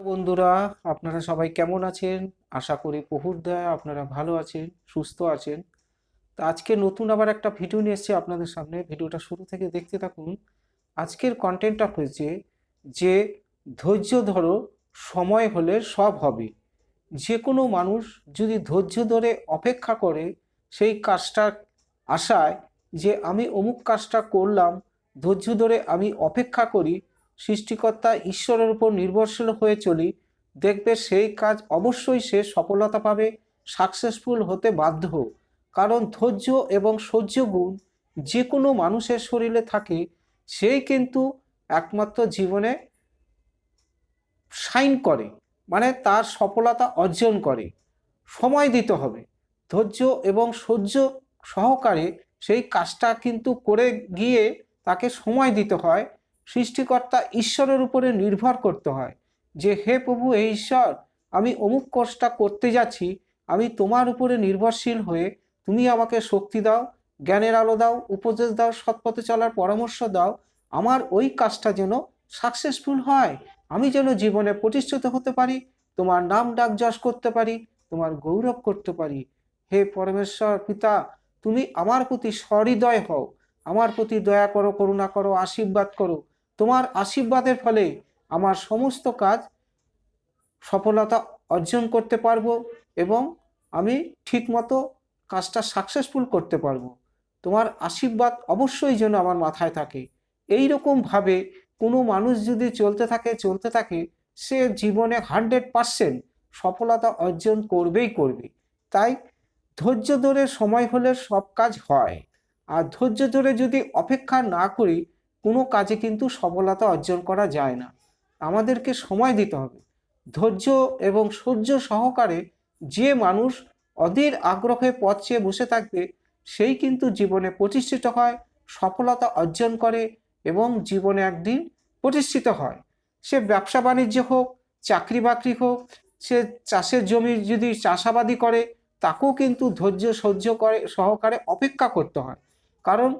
বন্ধুরা, আপনারা সবাই কেমন আছেন? আশা করি প্রভুর দয়া, আপনারা ভালো আছেন, সুস্থ আছেন। তো আজকে নতুন আবার একটা ভিডিও নিয়ে এসেছি আপনাদের সামনে। ভিডিওটা শুরু থেকে দেখতে থাকুন। আজকের কন্টেন্টটা হয়েছে যে, ধৈর্য ধরো, সময় হলে সব হবে। যে কোনো মানুষ যদি ধৈর্য ধরে অপেক্ষা করে সেই কাজটা আশায় যে, আমি অমুক কাজটা করলাম, ধৈর্য ধরে আমি অপেক্ষা করি সৃষ্টিকর্তা ঈশ্বরের উপর নির্ভরশীল হয়ে চলি, দেখবে সেই কাজ অবশ্যই সে সফলতা পাবে সাকসেসফুল হতে বাধ্য কারণ ধৈর্য এবং সহ্য গুণ যে কোনো মানুষের শরীরে থাকে, সেই কিন্তু একমাত্র জীবনে সাইন করে মানে তার সফলতা অর্জন করে। সময় দিতে হবে। ধৈর্য এবং সহ্য সহকারে সেই কাজটা কিন্তু করে গিয়ে তাকে সময় দিতে হয়। সৃষ্টিকর্তা ঈশ্বরের উপরে নির্ভর করতে হয়। যে, হে প্রভু, হে ঈশ্বর, আমি অমুক কোর্সটা করতে যাচ্ছি, আমি তোমার উপরে নির্ভরশীল হয়ে তুমি আমাকে শক্তি দাও, জ্ঞানের আলো দাও, উপদেশ দাও, সৎপথে চলার পরামর্শ দাও, আমার ওই কাজটা যেন সাকসেসফুল হয়। আমি যেন জীবনে প্রতিষ্ঠিত হতে পারি, তোমার নাম ডাক যশ করতে পারি, তোমার গৌরব করতে পারি। হে পরমেশ্বর পিতা, তুমি আমার প্রতি সহৃদয় হও। আমার প্রতি দয়া করো, করুণা করো, আশীর্বাদ করো। তোমার আশীর্বাদের ফলে আমার সমস্ত কাজ সফলতা অর্জন করতে পারব এবং আমি ঠিকমতো কাজটা সাকসেসফুল করতে পারব। তোমার আশীর্বাদ অবশ্যই যেন আমার মাথায় থাকে। এই রকমভাবে কোনো মানুষ যদি চলতে থাকে চলতে থাকে, সে জীবনে হান্ড্রেড পারসেন্ট সফলতা অর্জন করবেই করবে। তাই ধৈর্য ধরে সময় হলে সব কাজ হয়। আর ধৈর্য ধরে যদি অপেক্ষা না করি কোনো কাজে কিন্তু সফলতা অর্জন করা যায় না। আমাদেরকে সময় দিতে হবে। ধৈর্য এবং সহ্য সহকারে যে মানুষ অধীর আগ্রহে পথ চেয়ে বসে থাকবে, সেই কিন্তু জীবনে প্রতিষ্ঠিত হয়, সফলতা অর্জন করে এবং জীবনে একদিন প্রতিষ্ঠিত হয়। সে ব্যবসা বাণিজ্য হোক, চাকরি বাকরি হোক, সে চাষের জমি যদি চাষাবাদি করে, তাকেও কিন্তু ধৈর্য, সহ্য করে, সহকারে অপেক্ষা করতে হয়। কারণ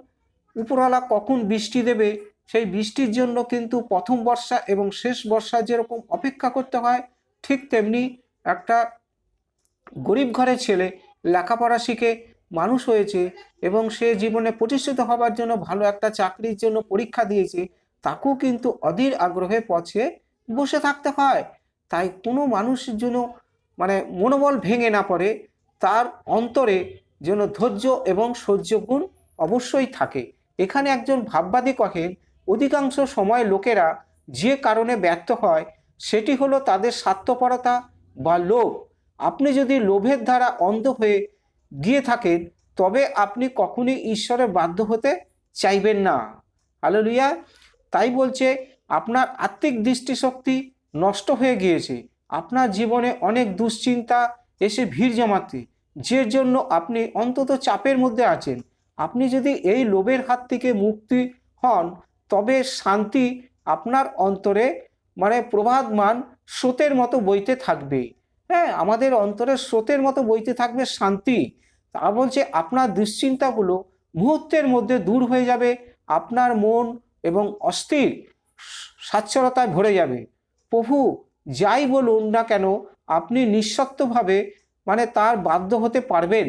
উপরওয়ালা কখন বৃষ্টি দেবে? সেই বৃষ্টির জন্য কিন্তু প্রথম বর্ষা এবং শেষ বর্ষা যেরকম অপেক্ষা করতে হয়, ঠিক তেমনি একটা গরিব ঘরের ছেলে লেখাপড়া শিখে মানুষ হয়েছে এবং সে জীবনে প্রতিষ্ঠিত হবার জন্য ভালো একটা চাকরির জন্য পরীক্ষা দিয়েছে, তাকেও কিন্তু অধীর আগ্রহে পথে বসে থাকতে হয়। তাই কোনো মানুষের জন্য মানে মনোবল ভেঙে না পড়ে, তার অন্তরে যেন ধৈর্য এবং সহ্য গুণ অবশ্যই থাকে। এখানে একজন ভাববাদী কহেন অধিকাংশ সময় লোকেরা যে কারণে ব্যর্থ হয়, সেটি হলো তাদের স্বার্থপরতা বা লোভ। আপনি যদি লোভের দ্বারা অন্ধ হয়ে গিয়ে থাকেন, তবে আপনি কখনই ঈশ্বরে বাধ্য হতে চাইবেন না। হালেলুয়া। তাই বলছে, আপনার আত্মিক দৃষ্টিশক্তি নষ্ট হয়ে গিয়েছে। আপনার জীবনে অনেক দুশ্চিন্তা এসে ভিড় জমাতে যে জন্য আপনি অন্তত চাপের মধ্যে আছেন। আপনি যদি এই লোভের হাত থেকে মুক্তি হন, তবে শান্তি আপনার অন্তরে মানে প্রবাদমান স্রোতের মতো বইতে থাকবে। হ্যাঁ আমাদের অন্তরের স্রোতের মতো বইতে থাকবে শান্তি। তা বলছে, আপনার দুশ্চিন্তাগুলো মুহূর্তের মধ্যে দূর হয়ে যাবে, আপনার মন এবং অস্থির সাচ্ছলতায় ভরে যাবে। প্রভু, যাই বলুন না কেন, আপনি নিঃশক্তভাবে মানে তার বাধ্য হতে পারবেন।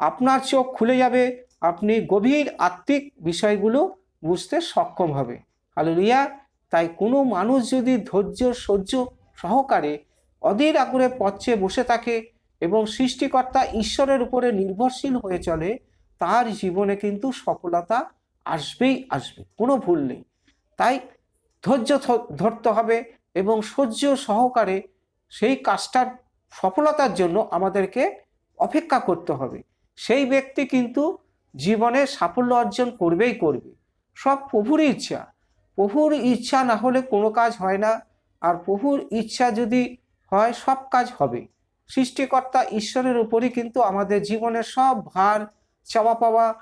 আপনার চোখ খুলে যাবে আপনি গভীর আত্মিক বিষয়গুলো বুঝতে সক্ষম হবে। হালেলুয়া। তাই কোনো মানুষ যদি ধৈর্য, সহ্য সহকারে অধীর আগ্রহে পথে বসে থাকে এবং সৃষ্টিকর্তা ঈশ্বরের উপরে নির্ভরশীল হয়ে চলে, তার জীবনে কিন্তু সফলতা আসবেই আসবে, কোনো ভুল নেই। তাই ধৈর্য ধরতে হবে এবং সহ্য সহকারে সেই কাজটার সফলতার জন্য আমাদেরকে অপেক্ষা করতে হবে। সেই ব্যক্তি কিন্তু জীবনে সাফল্য অর্জন করবেই করবে। সব প্রভুর ইচ্ছা। প্রভুর ইচ্ছা না হলে কোনো কাজ হয় না। আর প্রভুর ইচ্ছা যদি হয়, সব কাজ হবে। সৃষ্টিকর্তা ঈশ্বরের উপরই কিন্তু আমাদের জীবনের সব ভার, চাওয়া পাওয়া,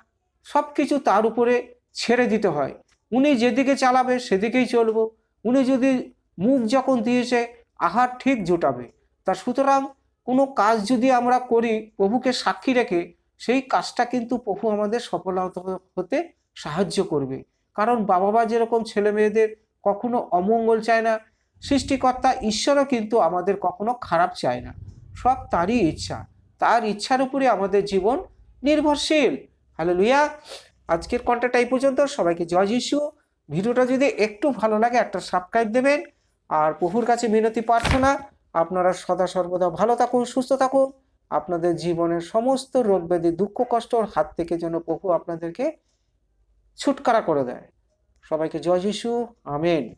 সব কিছু তার উপরে ছেড়ে দিতে হয়। উনি যেদিকে চালাবে, সেদিকেই চলবো। উনি যদি মুখ যখন দিয়েছে, আহার ঠিক জোটাবে। তা সুতরাং কোনো কাজ যদি আমরা করি, প্রভুকে সাক্ষী রেখে সেই কাজটা কিন্তু প্রভু আমাদের সফলতা হতে সাহায্য করবে। কারণ বাবা মা যেরকম ছেলে মেয়েদের কখনো অমঙ্গল চায় না, সৃষ্টিকর্তা ঈশ্বরও কিন্তু আমাদের কখনো খারাপ চায় না। সব তারই ইচ্ছা। তার ইচ্ছার উপরে আমাদের জীবন নির্ভরশীল। হ্যালো লুইয়া আজকের কন্টেন্ট এই পর্যন্ত। সবাইকে জয় যিশু। ভিডিওটা যদি একটু ভালো লাগে, একটা সাবস্ক্রাইব দেবেন। আর প্রভুর কাছে মিনতি প্রার্থনা। আপনারা সদা সর্বদা ভালো থাকুন, সুস্থ থাকুন। আপনাদের জীবনের সমস্ত রোগ ব্যাধি, দুঃখ কষ্টর হাত থেকে যেন প্রভু আপনাদেরকে ছুটকারা করে দেয়। সবাইকে জয় যিশু, আমেন।